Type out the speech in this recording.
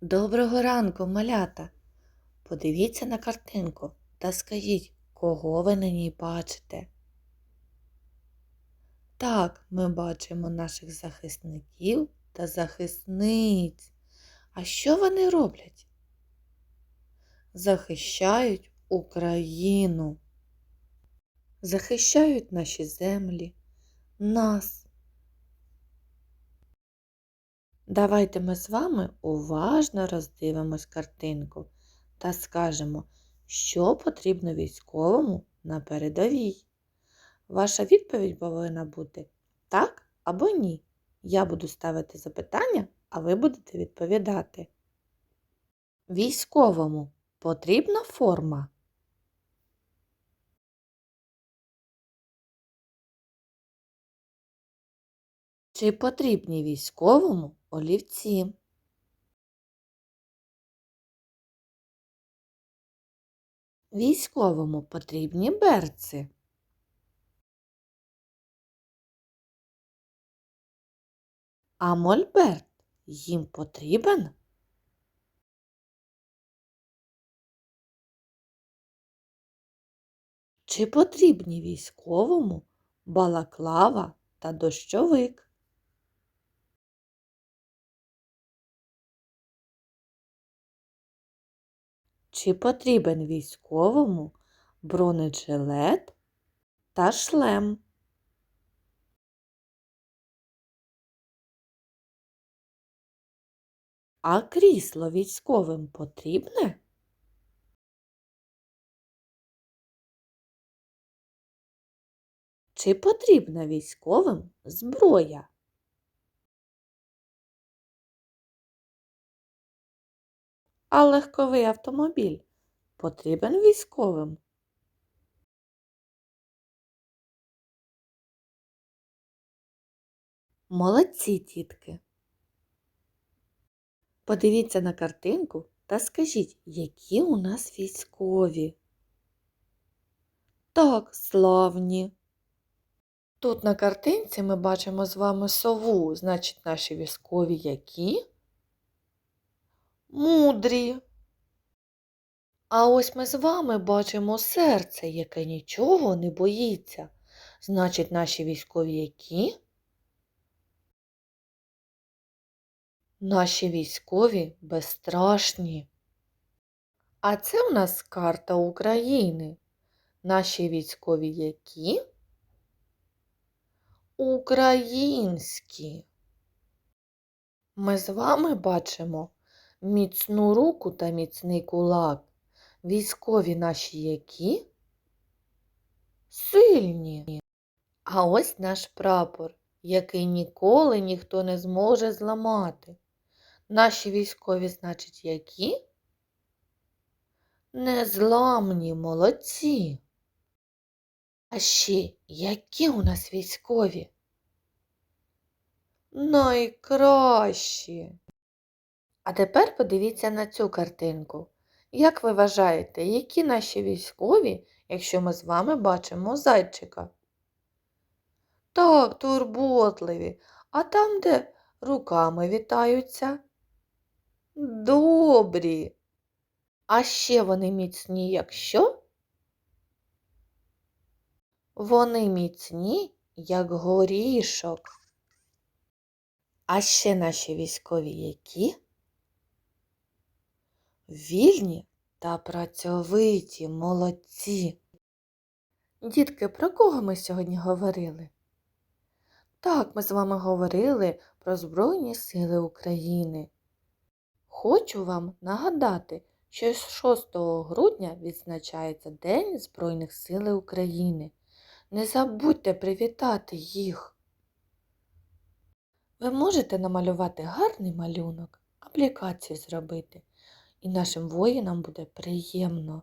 Доброго ранку, малята! Подивіться на картинку та скажіть, кого ви на ній бачите. Так, ми бачимо наших захисників та захисниць. А що вони роблять? Захищають Україну, захищають наші землі, нас. Давайте ми з вами уважно роздивимось картинку та скажемо, що потрібно військовому на передовій. Ваша відповідь повинна бути так або ні. Я буду ставити запитання, а ви будете відповідати. Військовому потрібна форма. Чи потрібні військовому олівці? Військовому потрібні берці. А мольберт їм потрібен? Чи потрібні військовому балаклава та дощовик? Чи потрібен військовому бронежилет та шлем? А крісло військовим потрібне? Чи потрібна військовим зброя? А легковий автомобіль потрібен військовим? Молодці, тітки. Подивіться на картинку та скажіть, які у нас військові. Так, славні. Тут на картинці ми бачимо з вами сову, значить, наші військові які? Мудрі. А ось ми з вами бачимо серце, яке нічого не боїться. Значить, наші військові які? Наші військові безстрашні. А це у нас карта України. Наші військові які? Українські. Ми з вами бачимо міцну руку та міцний кулак. Військові наші які? Сильні. А ось наш прапор, який ніколи ніхто не зможе зламати. Наші військові, значить, які? Незламні молодці. А ще які у нас військові? Найкращі. А тепер подивіться на цю картинку. Як ви вважаєте, які наші військові, якщо ми з вами бачимо зайчика? Так, турботливі, а там, де руками вітаються? Добрі. А ще вони міцні, якщо? Вони міцні, як горішок. А ще наші військові які? Вільні та працьовиті молодці. Дітки, про кого ми сьогодні говорили? Так, ми з вами говорили про Збройні Сили України. Хочу вам нагадати, що 6 грудня відзначається День Збройних сил України. Не забудьте привітати їх. Ви можете намалювати гарний малюнок, аплікацію зробити, і нашим воїнам буде приємно.